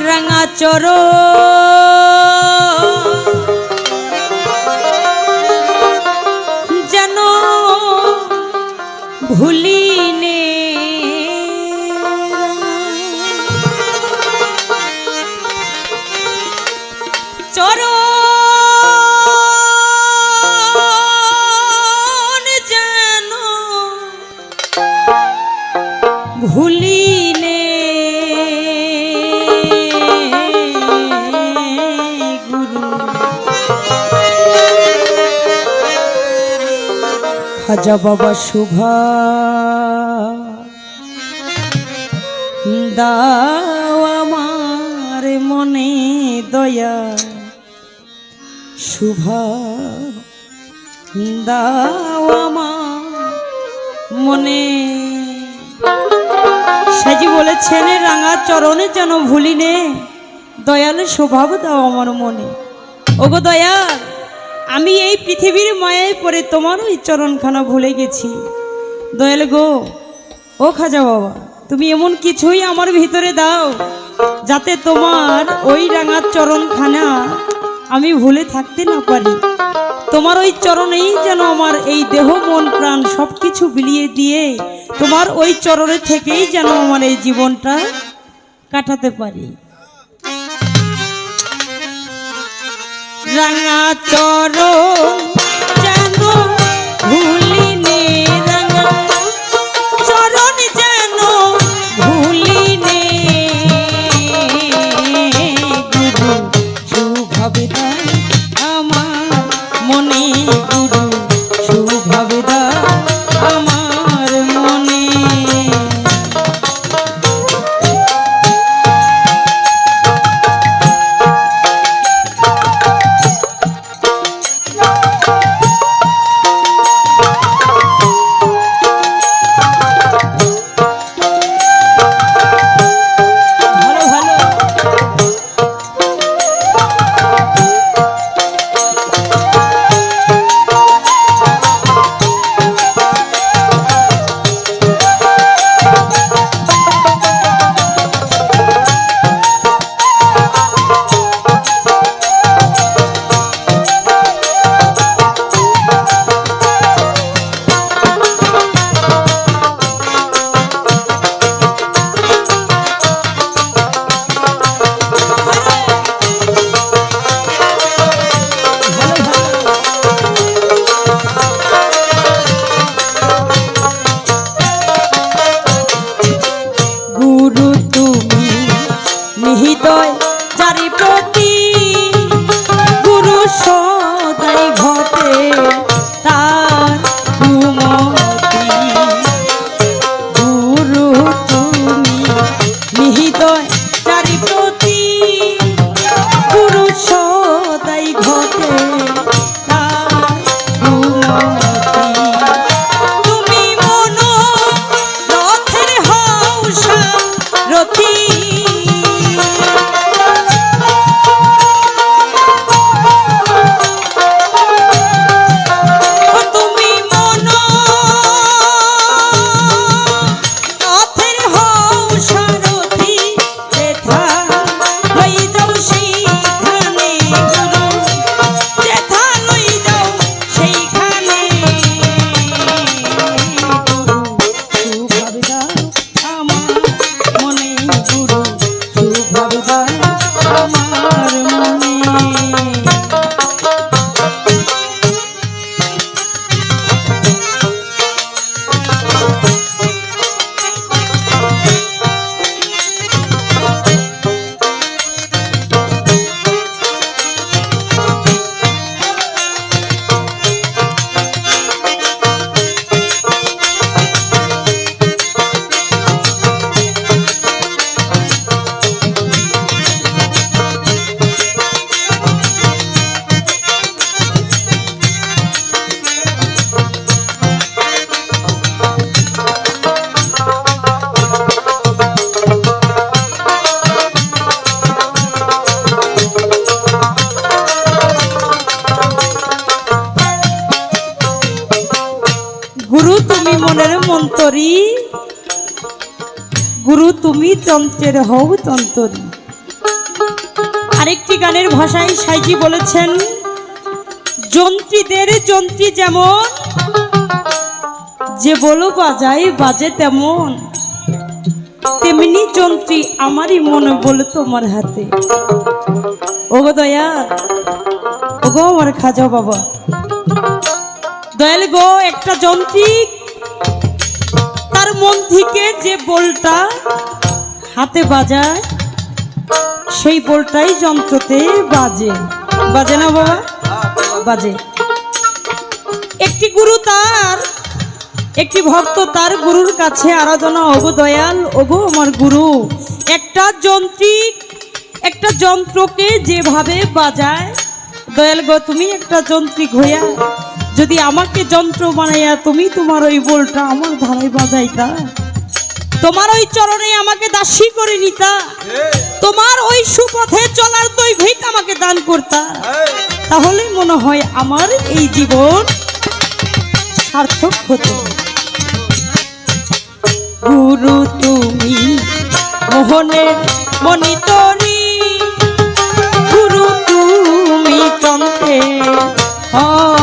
রাঙা চর যেন চর যেন খাজা বাবা শুভা দাও আমার মনে দয়া শুভা দাও আমার মনে। সাজি বলেছেন, রাঙা চরণে যেন ভুলিনে, দয়াল স্বভাব দাও আমার মনে। ওগো দয়াল আমি এই পৃথিবীর মায়ায় পড়ে তোমার ওই চরণখানা ভুলে গেছি। দয়াল গো, ও খাজা বাবা, তুমি এমন কিছুই আমার ভিতরে দাও যাতে তোমার ওই রাঙার চরণখানা আমি ভুলে থাকতে না পারি। তোমার ওই চরণেই যেন আমার এই দেহ, মন, প্রাণ সব কিছু বিলিয়ে দিয়ে তোমার ওই চরণে থেকেই যেন আমার এই জীবনটা কাটাতে পারি। রাঙা চরণ মন্তরী গুরু, তুমি তন্ত্রের হও তন্তরী। আরেকটি গানের ভাষায় সাইজি বলেছেন, যন্ত্রীদের যন্ত্রী যেমন, যে বলো বাজায় বাজে তেমন। তেমনি যন্ত্রী আমারই মনে বলে তোমার হাতে। ওগো দয়া ওগো আমার খাজা বাবা। দয়াল গো, একটা যন্ত্রী তার মন থেকে যে বলটা হাতে বাজায়, সেই বলটাই যন্ত্রতে বাজে। বাজে না বাবা? বাজে। একটি গুরু তার, একটি ভক্ত তার গুরুর কাছে আরাধনা, ওগো দয়াল, ওগো আমার গুরু। একটা যন্ত্রিক, একটা যন্ত্রকে যেভাবে বাজায়, দয়াল গো, তুমি একটা যন্ত্রিক হইয়া যদি আমাকে যন্ত্র বানাইয়া তুমি তোমার ওই বলটা আমার ধারায় বাজাইতা তোমার ওই চরণে আমাকে দাসী করে নিতা তোমার ওই সুপথে চলার দৈভিক আমাকে দান করতা তাহলে মনে হয় আমার এই জীবন সার্থক হতো। গুরু তুমি মোহনের মনিতরি গুরু তুমি তন্ত্রে হও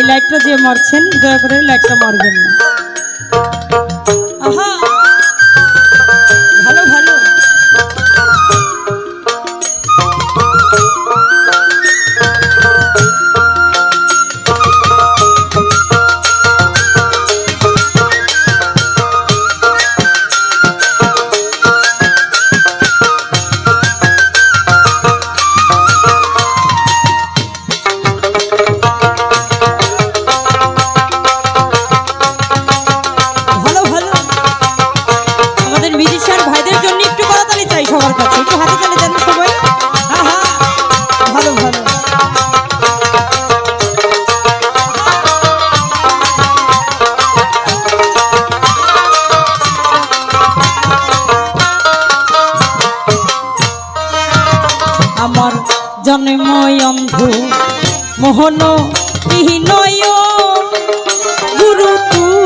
এই লাইটটা যে মারছেন দয়া করে লাইটটা মারবেন না। জন্ময় অন্ধ মোহন নয় গুরু তুমি